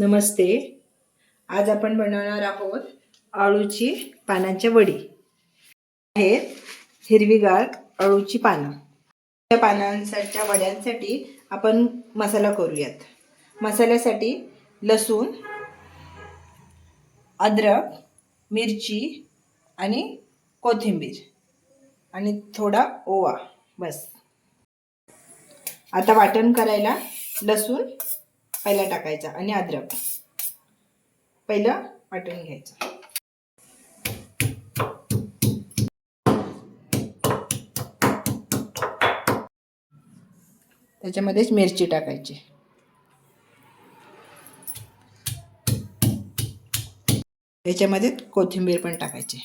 नमस्ते. आज आपण बनवणार आहोत अळूची पानांच्या वडी. आहेत हिरवीगार अळूची पानं. या पानांसाठीच्या वड्यांसाठी आपण मसाला करूयात. मसाल्यासाठी लसूण अद्रक मिरची आणि कोथिंबीर आणि थोडा ओवा. बस. आता वाटण करायला लसूण पहिला टाकायचा आणि अद्रक. पहिलं वाटून घ्यायचं. त्याच्यामध्येच मिरची टाकायची. याच्यामध्ये कोथिंबीर पण टाकायची.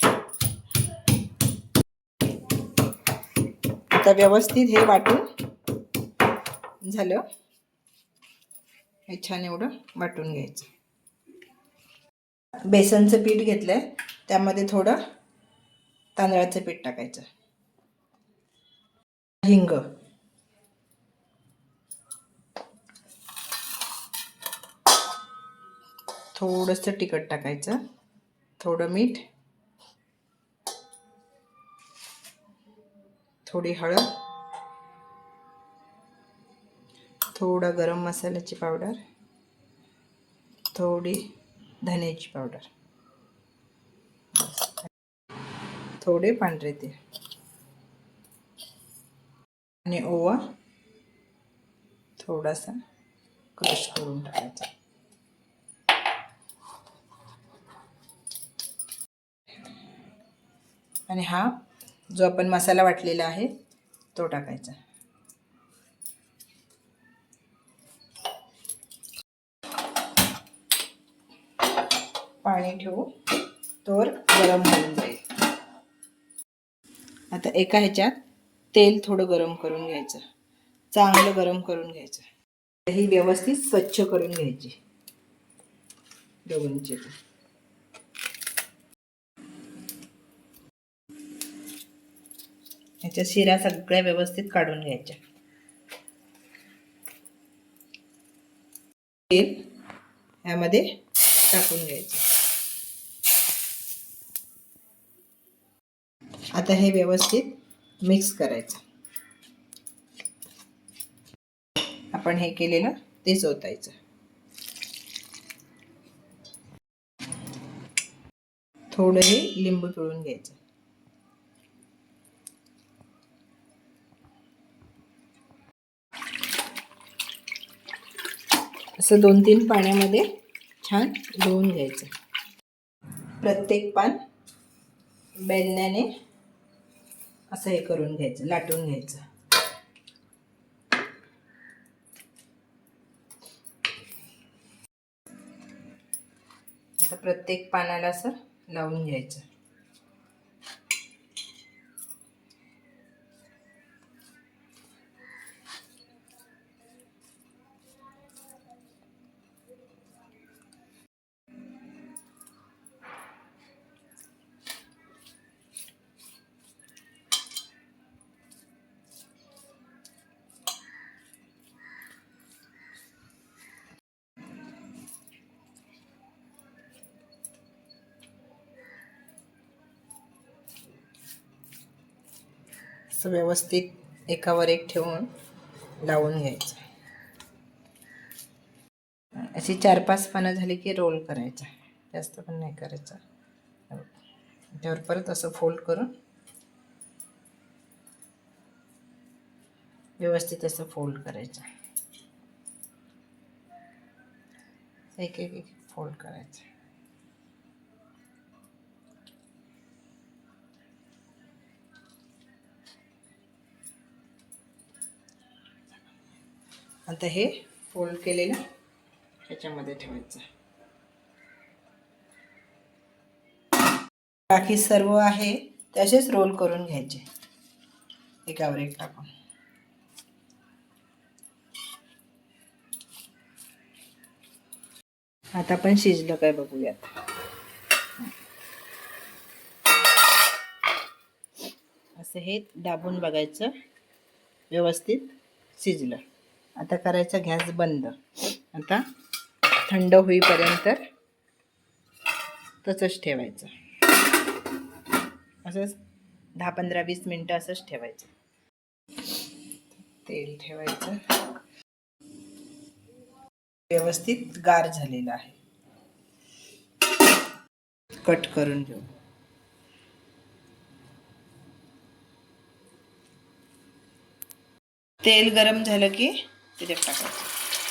आता व्यवस्थित हे वाटून झालं. हे छान एवढं वाटून घ्यायचं. बेसनचं पीठ घेतलंय. त्यामध्ये थोडं तांदळाचं पीठ टाकायचं. हिंग. थोडंसं तिखट टाकायचं. थोडं मीठ. थोडी हळद. थोडा गरम मसाल्याची पावडर थोडी धन्याची पावडर. थोडे पांढरे तेल आणि ओवा थोडासा क्रश करून टाकायचा. आणि हा जो आपण मसाला वाटलेला आहे तो टाकायचा. पाणी ठेवू. तर गरम होऊन जाईल. आता एका ह्याच्यात तेल थोडं गरम करून घ्यायचं. चांगलं गरम करून घ्यायचं. ही व्यवस्थित स्वच्छ करून घ्यायची. दोघांची ह्याच्या शिरा सगळ्या व्यवस्थित काढून घ्यायच्या. तेल ह्यामध्ये टाकून घ्यायचं. आता हे व्यवस्थित मिक्स करायचं. आपण हे केलेलं तेच ओतायचं थोडं हे लिंबू पिळून घ्यायचं. असं दोन तीन पाण्यामध्ये छान धुवून घ्यायचं. प्रत्येक पान बेलण्याने असं हे करून घ्यायचं लाटून घ्यायचं. आता प्रत्येक पानाला असं लावून घ्यायचं. असं व्यवस्थित एकावर एक ठेवून लावून घ्यायचं. अशी चार पाच पानं झाली की रोल करायचा. जास्त पण नाही करायचा. त्यावर परत असं फोल्ड करून व्यवस्थित असं फोल्ड करायचं. एक एक एक फोल्ड करायचं. आता हे फोल्ड केलेलं. ह्याच्यामध्ये ठेवायचं बाकी सर्व आहे तसेच रोल करून घ्यायचे. एकावर एक टाकून. आता आपण शिजलं काय बघूयात. असं हे दाबून बघायचं. व्यवस्थित शिजलं. आता करायचा गॅस बंद. आता थंड होईपर्यंत तसंच ठेवायचं. असंच दहा पंधरा वीस मिनटं असंच ठेवायचं. तेल ठेवायचं. व्यवस्थित गार झालेलं आहे. कट करून घेऊ. तेल गरम झालं की त्याच्यात टाकायचं